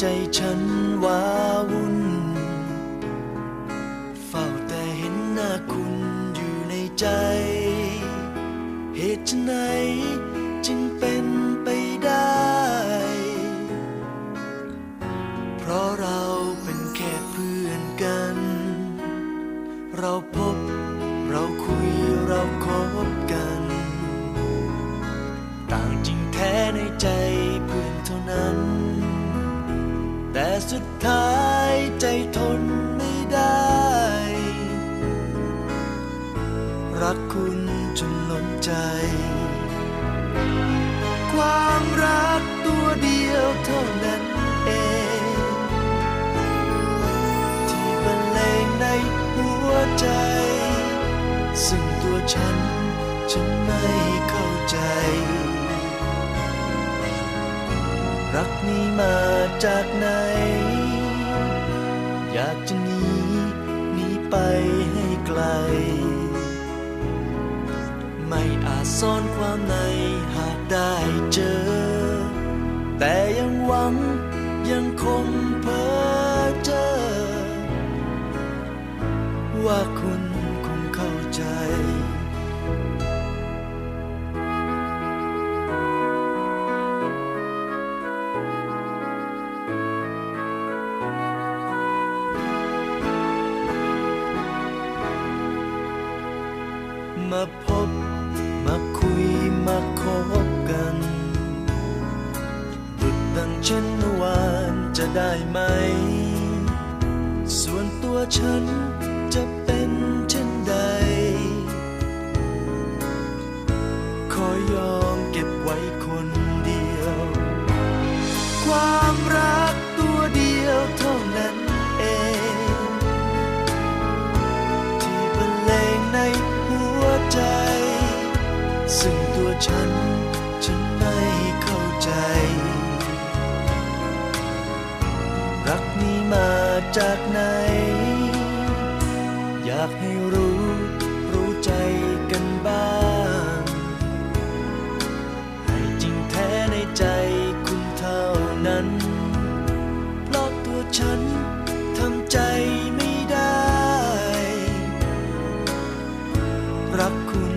ใจฉันว้าวุ่น เฝ้าแต่เห็นหน้าคุณอยู่ในใจ เหตุไฉนจึงเป็นไปได้ เพราะเราเป็นแค่เพื่อนกัน เราพ สุดท้ายใจทนไม่ได้ รักคุณจนล้นใจ ความรักตัวเดียวเท่านั้นเอง ที่บรรเลงในหัวใจ ซึ่งตัวฉันฉันไม่เข้ รักนี้มาจากไหน อยากจะหนีหนีไปให้ไกล ไม่อาจซ่อนความในหากได้เจอ แต่ยังหวังยังคงเพ้อเจอ ว่าคุณ มาพบ มาคุยมาคบกันดุดดังเช่นเมื่อวานจะได้ไหม ส่วนตัวฉันจะเป็นเช่นใดขอยอมเก็บไว้คนเดียว ความ จากไหน อยากให้รู้รู้ใจกันบ้าง ให้จริงแท้ในใจคุณเท่านั้น เพราะตัวฉันทำใจไม่ได้ รักคุณ